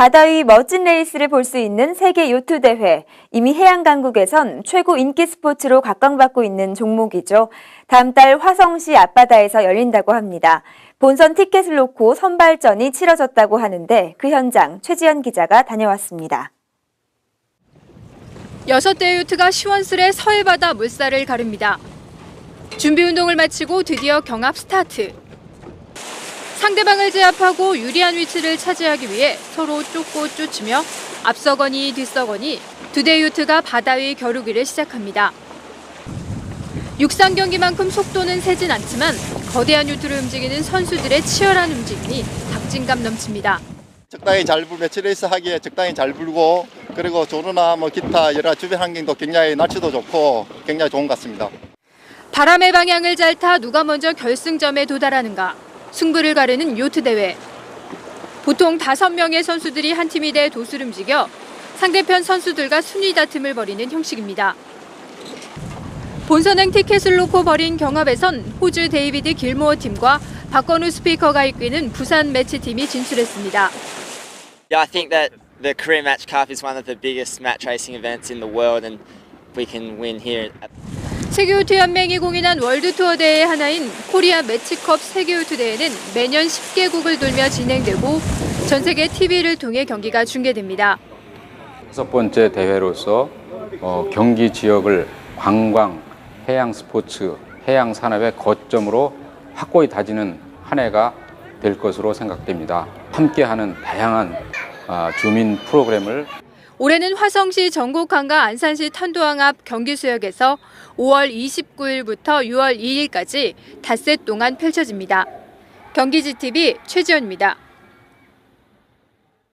바다 위 멋진 레이스를 볼 수 있는 세계 요트 대회. 이미 해양 강국에선 최고 인기 스포츠로 각광받고 있는 종목이죠. 다음 달 화성시 앞바다에서 열린다고 합니다. 본선 티켓을 놓고 선발전이 치러졌다고 하는데 그 현장 최지연 기자가 다녀왔습니다. 여섯 대의 요트가 시원스레 서해바다 물살을 가릅니다. 준비 운동을 마치고 드디어 경합 스타트. 상대방을 제압하고 유리한 위치를 차지하기 위해 서로 쫓고 쫓으며 앞서거니 뒤서거니 두 대의 요트가 바다 위 겨루기를 시작합니다. 육상 경기만큼 속도는 세진 않지만 거대한 요트를 움직이는 선수들의 치열한 움직임이 박진감 넘칩니다. 적당히 잘 불, 매치레이스 하기에 적당히 잘 불고 그리고 조르나 뭐 기타 여러 주변 환경도 굉장히 날씨도 좋고 굉장히 좋은 것 같습니다. 바람의 방향을 잘 타 누가 먼저 결승점에 도달하는가 승부를 가르는 요트 대회. 보통 다섯 명의 선수들이 한 팀이 돼 도수를 움직여 상대편 선수들과 순위 다툼을 벌이는 형식입니다. 본선행 티켓을 놓고 벌인 경합에선 호주 데이비드 길모어 팀과 박건우 스피커가 이끄는 부산 매치 팀이 진출했습니다. Yeah, I think that the Korea Match Cup is one of the biggest match racing events in the world, and we can win here. 세계요트 연맹이 공인한 월드 투어 대회 하나인 코리아 매치컵 세계요트 대회는 매년 10개국을 돌며 진행되고 전 세계 TV를 통해 경기가 중계됩니다. 다섯 번째 대회로서 어, 경기 지역을 관광, 해양 스포츠, 해양 산업의 거점으로 확고히 다지는 한 해가 될 것으로 생각됩니다. 함께하는 다양한 아, 주민 프로그램을 올해는 화성시 전곡항과 안산시 탄도항 앞 경기수역에서 5월 29일부터 6월 2일까지 닷새 동안 펼쳐집니다. 경기지TV 최지연입니다.